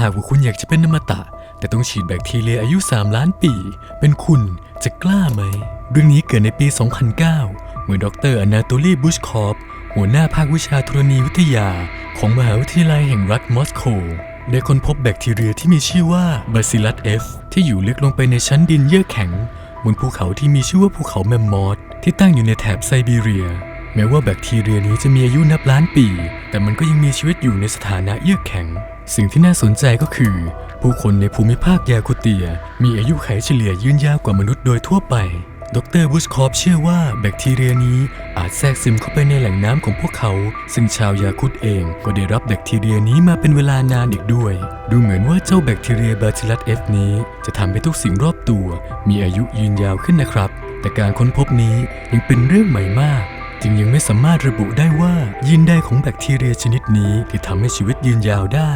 หากว่าคุณอยากจะเป็นอมตะ แต่ต้องฉีดแบคทีเรียอายุ 3 ล้านปี เป็นคุณจะกล้าไหม เรื่องนี้เกิดในปี 2009 เมื่อดรอนาโตลีบุชคอปหัวหน้าภาควิชาธรณีวิทยา ของมหาวิทยาลัยแห่งรัฐมอสโกได้ค้นพบแบคทีเรียที่มีชื่อว่า Bacillus F ที่อยู่ลึกลงไปในชั้นดินเยือกแข็ง บนภูเขาที่มีชื่อว่าภูเขาแมมมอธที่ตั้งอยู่ในแถบไซบีเรีย แม้ว่าแบคทีเรียนี้จะมีอายุนับล้านปี แต่มันก็ยังมีชีวิตอยู่ในสถานะเยือกแข็ง สิ่งที่น่าสนใจก็คือ ผู้คนในภูมิภาคยาคุเตีย มีอายุไขเฉลี่ยยืนยาวกว่ามนุษย์โดยทั่วไป ดรบุชคอปเชื่อว่าแบคทีเรียนี้อาจแทรกซึมเข้าไปในแหล่งน้ำของพวกเขา ซึ่งชาวยาคุตเองก็ได้รับแบคทีเรียนี้มาเป็นเวลานานอีกด้วย ดูเหมือนว่าเจ้าแบคทีเรียบาซิลัสเอฟนี้ จะทำให้ทุกสิ่งรอบตัว มีอายุยืนยาวขึ้นนะครับ แต่การค้นพบนี้ยังเป็นเรื่องใหม่มาก จึงยังไม่สามารถระบุได้ว่ายีนใดของแบคทีเรียชนิดนี้ที่ทำให้ชีวิตยืนยาวได้